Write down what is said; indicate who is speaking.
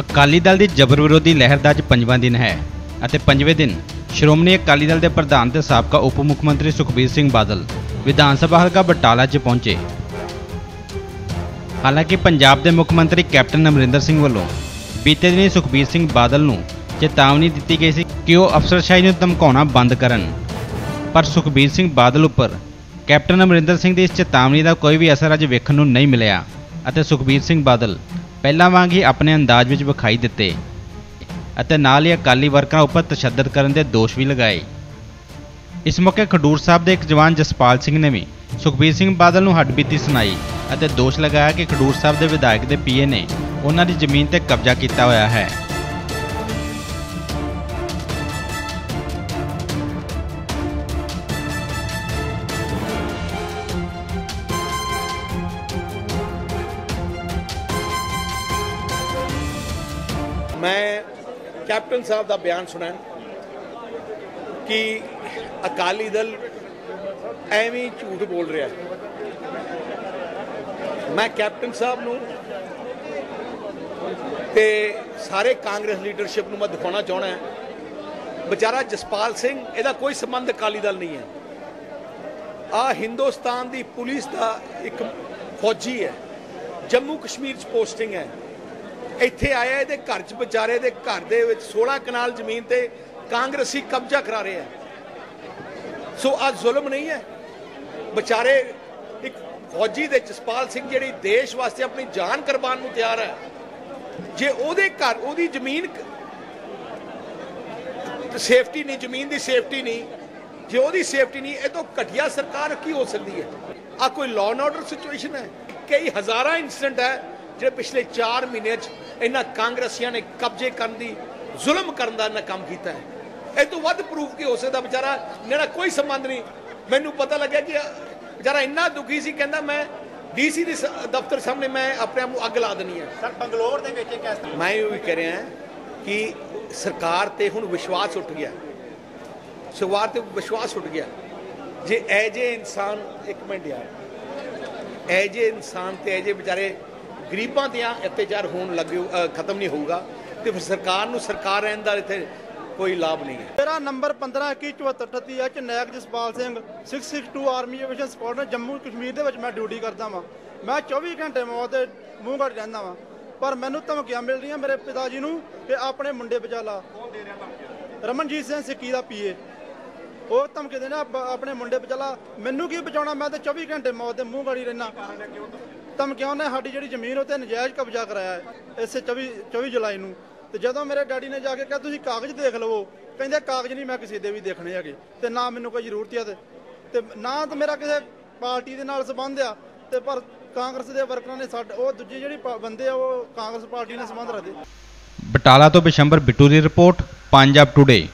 Speaker 1: ਅਕਾਲੀ ਦਲ ਦੀ ਜ਼ਬਰ ਵਿਰੋਧੀ ਲਹਿਰ ਦਾ ਅੱਜ ਪੰਜਵਾਂ ਦਿਨ ਹੈ ਅਤੇ ਪੰਜਵੇਂ ਦਿਨ ਸ਼੍ਰੋਮਣੀ ਅਕਾਲੀ ਦਲ ਦੇ ਪ੍ਰਧਾਨ ਤੇ ਸਾਬਕਾ ਉਪ ਮੁੱਖ ਮੰਤਰੀ ਸੁਖਬੀਰ ਸਿੰਘ ਬਾਦਲ ਵਿਧਾਨ ਸਭਾ ਹਲਕਾ ਬਟਾਲਾ 'ਚ ਪਹੁੰਚੇ। ਹਾਲਾਂਕਿ ਪੰਜਾਬ ਦੇ ਮੁੱਖ ਮੰਤਰੀ ਕੈਪਟਨ ਅਮਰਿੰਦਰ ਸਿੰਘ ਵੱਲੋਂ ਬੀਤੇ ਦਿਨੀ ਸੁਖਬੀਰ ਸਿੰਘ ਬਾਦਲ ਨੂੰ ਚੇਤਾਵਨੀ ਦਿੱਤੀ ਗਈ ਸੀ ਕਿ ਉਹ ਅਫਸਰਸ਼ਾਹੀ ਨੂੰ ਧਮਕਾਉਣਾ ਬੰਦ ਕਰਨ। ਪਰ ਸੁਖਬੀਰ ਸਿੰਘ ਬਾਦਲ ਉੱਪਰ ਕੈਪਟਨ ਅਮਰਿੰਦਰ ਸਿੰਘ ਦੀ ਇਸ ਚੇਤਾਵਨੀ ਦਾ ਕੋਈ ਵੀ ਅਸਰ ਅੱਜ ਵੇਖਣ ਨੂੰ ਨਹੀਂ ਮਿਲਿਆ ਅਤੇ ਸੁਖਬੀਰ ਸਿੰਘ ਬਾਦਲ ਪਹਿਲਾਂ ਵਾਂਗ ਹੀ ਆਪਣੇ ਅੰਦਾਜ਼ ਵਿੱਚ ਵਿਖਾਈ ਦਿੱਤੇ ਅਤੇ ਨਾਲ ਹੀ ਅਕਾਲੀ ਵਰਕਰਾਂ ਉੱਪਰ ਤਸ਼ੱਦਦ ਕਰਨ ਦੇ ਦੋਸ਼ ਵੀ ਲਗਾਏ। ਇਸ ਮੌਕੇ ਖਡੂਰ ਸਾਹਿਬ ਦੇ ਇੱਕ ਜਵਾਨ ਜਸਪਾਲ ਸਿੰਘ ਨੇ ਵੀ ਸੁਖਬੀਰ ਸਿੰਘ ਬਾਦਲ ਨੂੰ ਹੱਡਬੀਤੀ ਸੁਣਾਈ ਅਤੇ ਦੋਸ਼ ਲਗਾਇਆ ਕਿ ਖਡੂਰ ਸਾਹਿਬ ਦੇ ਵਿਧਾਇਕ ਦੇ ਪੀਏ ਨੇ ਉਹਨਾਂ ਦੀ ਜ਼ਮੀਨ ਤੇ ਕਬਜ਼ਾ ਕੀਤਾ ਹੋਇਆ ਹੈ।
Speaker 2: ਮੈਂ ਕੈਪਟਨ ਸਾਹਿਬ ਦਾ ਬਿਆਨ ਸੁਣਿਆ ਕਿ ਅਕਾਲੀ ਦਲ ਐਵੇਂ ਝੂਠ ਬੋਲ ਰਿਹਾ ਮੈਂ ਕੈਪਟਨ ਸਾਹਿਬ ਨੂੰ ਤੇ ਸਾਰੇ ਕਾਂਗਰਸ ਲੀਡਰਸ਼ਿਪ ਨੂੰ ਮੈਂ ਦਿਖਾਉਣਾ ਚਾਹਣਾ ਹੈ। ਵਿਚਾਰਾ ਜਸਪਾਲ ਸਿੰਘ, ਇਹਦਾ ਕੋਈ ਸੰਬੰਧ ਅਕਾਲੀ ਦਲ ਨਹੀਂ ਹੈ। ਆ ਹਿੰਦੁਸਤਾਨ ਦੀ ਪੁਲਿਸ ਦਾ ਇੱਕ ਫੌਜੀ ਹੈ, ਜੰਮੂ ਕਸ਼ਮੀਰ ਚ ਪੋਸਟਿੰਗ ਹੈ। ਇੱਥੇ ਆਇਆ, ਇਹਦੇ ਘਰ 'ਚ ਵਿਚਾਰੇ ਦੇ ਘਰ ਦੇ ਵਿੱਚ 16 ਕਨਾਲ ਜ਼ਮੀਨ ਤੇ ਕਾਂਗਰਸੀ ਕਬਜ਼ਾ ਕਰਾ ਰਹੇ ਆ ਸੋ ਆ ਜ਼ੁਲਮ ਨਹੀਂ ਹੈ। ਵਿਚਾਰੇ ਇੱਕ ਫੌਜੀ ਦੇ ਜਸਪਾਲ ਸਿੰਘ ਜਿਹੜੀ ਦੇਸ਼ ਵਾਸਤੇ ਆਪਣੀ ਜਾਨ ਕੁਰਬਾਨ ਨੂੰ ਤਿਆਰ ਹੈ, ਜੇ ਉਹਦੇ ਘਰ ਉਹਦੀ ਜ਼ਮੀਨ ਸੇਫਟੀ ਨਹੀਂ, ਜ਼ਮੀਨ ਦੀ ਸੇਫਟੀ ਨਹੀਂ, ਜੇ ਉਹਦੀ ਸੇਫਟੀ ਨਹੀਂ, ਇਹ ਤੋਂ ਘਟੀਆ ਸਰਕਾਰ ਕੀ ਹੋ ਸਕਦੀ ਹੈ? ਆ ਕੋਈ ਲਾਅ ਐਂਡ ਆਰਡਰ ਸਿਚੁਏਸ਼ਨ ਹੈ? ਕਈ ਹਜ਼ਾਰਾਂ ਇਨਸੀਡੈਂਟ ਹੈ ਜਿਹੜੇ ਪਿਛਲੇ 4 ਮਹੀਨਿਆਂ 'ਚ ਇਹਨਾਂ ਕਾਂਗਰਸੀਆਂ ਨੇ ਕਬਜ਼ੇ ਕਰਨ ਦੀ ਜ਼ੁਲਮ ਕਰਨ ਦਾ ਇਹਨਾਂ ਕੰਮ ਕੀਤਾ ਹੈ। ਇਹ ਤੋਂ ਵੱਧ ਪ੍ਰੂਫ ਕੀ ਹੋ ਸਕਦਾ ਵਿਚਾਰਾ? ਜਿਹੜਾ ਕੋਈ ਸੰਬੰਧ ਨਹੀਂ। ਮੈਨੂੰ ਪਤਾ ਲੱਗਿਆ ਕਿ ਵਿਚਾਰਾ ਇੰਨਾ ਦੁਖੀ ਸੀ ਕਹਿੰਦਾ ਮੈਂ ਡੀਸੀ ਦੇ ਦਫ਼ਤਰ ਸਾਹਮਣੇ ਮੈਂ ਆਪਣੇ ਆਪ ਨੂੰ ਅੱਗ ਲਾ ਦੇਣੀ ਹੈ।
Speaker 3: ਸਰ ਬੰਗਲੌਰ ਦੇ ਵਿੱਚ ਤਰ੍ਹਾਂ
Speaker 2: ਮੈਂ ਇਹ ਵੀ ਕਹਿ ਰਿਹਾ ਕਿ ਸਰਕਾਰ ਤੇ ਹੁਣ ਵਿਸ਼ਵਾਸ ਉੱਠ ਗਿਆ। ਸਰਕਾਰ ਤੇ ਵਿਸ਼ਵਾਸ ਉੱਠ ਗਿਆ। ਜੇ ਐ ਜੇ ਇਨਸਾਨ ਇੱਕ ਮਿੰਟ ਯਾਰ। ਐ ਜੇ ਇਨਸਾਨ ਤੇ ਐ ਜੇ ਵਿਚਾਰੇ ਗਰੀਬਾਂ ਤੇ ਆ ਅਤਿਆਚਾਰ ਹੋਣ ਲੱਗੇ ਖਤਮ ਨਹੀਂ ਹੋਊਗਾ। ਤੇ ਫਿਰ ਸਰਕਾਰ ਨੂੰ ਸਰਕਾਰ ਰਹਿਣ ਦਾ ਇੱਥੇ ਕੋਈ ਲਾਭ ਨਹੀਂ ਹੈ।
Speaker 3: ਮੇਰਾ ਨੰਬਰ 15217438 H Naik Jaspal Singh 662 army aviation squadron Jammu Kashmir ਦੇ ਵਿੱਚ ਮੈਂ ਡਿਊਟੀ ਕਰਦਾ ਵਾਂ। ਮੈਂ 24 ਘੰਟੇ ਮੌਤ ਦੇ ਮੂੰਹ ਘੜ ਰਹਿੰਦਾ ਵਾਂ। ਪਰ ਮੈਨੂੰ ਧਮਕੀਆਂ ਮਿਲ ਰਹੀਆਂ ਮੇਰੇ ਪਿਤਾ ਜੀ ਨੂੰ ਕਿ ਆਪਣੇ ਮੁੰਡੇ ਬਚਾ ਲਾ ਰਮਨਜੀਤ ਸਿੰਘ ਸਿੱਕੀ ਦਾ ਪੀਏ ਉਹ ਧਮਕੀ ਦੇਣਾ ਆਪਣੇ ਮੁੰਡੇ ਬਚਾ ਲਾ ਮੈਨੂੰ ਕੀ ਬਚਾਉਣਾ? ਮੈਂ ਤਾਂ 24 ਘੰਟੇ ਮੌਤ ਦੇ ਮੂੰਹ ਗਾੜੀ ਰਹਿਣਾ ਧਮਕੀਆਂ ਉਹਨੇ ਸਾਡੀ ਜਿਹੜੀ ਜ਼ਮੀਨ ਉੱਤੇ ਨਜਾਇਜ਼ ਕਬਜ਼ਾ ਕਰਾਇਆ ਹੈ ਇਸੇ 24 24 ਜੁਲਾਈ ਨੂੰ। ਤੇ ਜਦੋਂ ਮੇਰੇ ਡੈਡੀ ਨੇ ਜਾ ਕੇ ਕਿਹਾ, ਤੁਸੀਂ ਕਾਗਜ਼ ਦੇਖ ਲਵੋ। ਕਹਿੰਦੇ, ਕਾਗਜ਼ ਨਹੀਂ, ਮੈਂ ਕਿਸੇ ਦੇ ਵੀ ਦੇਖਣੇ ਹੈਗੇ। ਤੇ ਨਾ ਮੈਨੂੰ ਕੋਈ ਜ਼ਰੂਰਤ ਹੈ ਤੇ ਨਾ ਤਾਂ ਮੇਰਾ ਕਿਸੇ ਪਾਰਟੀ ਦੇ ਨਾਲ ਸੰਬੰਧ ਆ। ਤੇ ਪਰ ਕਾਂਗਰਸ ਦੇ ਵਰਕਰਾਂ ਨੇ ਸਾਡੇ, ਉਹ ਦੂਜੀ ਜਿਹੜੀ ਬੰਦੇ ਆ, ਉਹ ਕਾਂਗਰਸ ਪਾਰਟੀ ਨਾਲ ਸੰਬੰਧ ਰੱਖਦੇ।
Speaker 1: ਬਟਾਲਾ ਤੋਂ ਬਿਸ਼ੰਬਰ ਬਿੱਟੂ ਦੀ ਰਿਪੋਰਟ, ਪੰਜਾਬ ਟੁਡੇ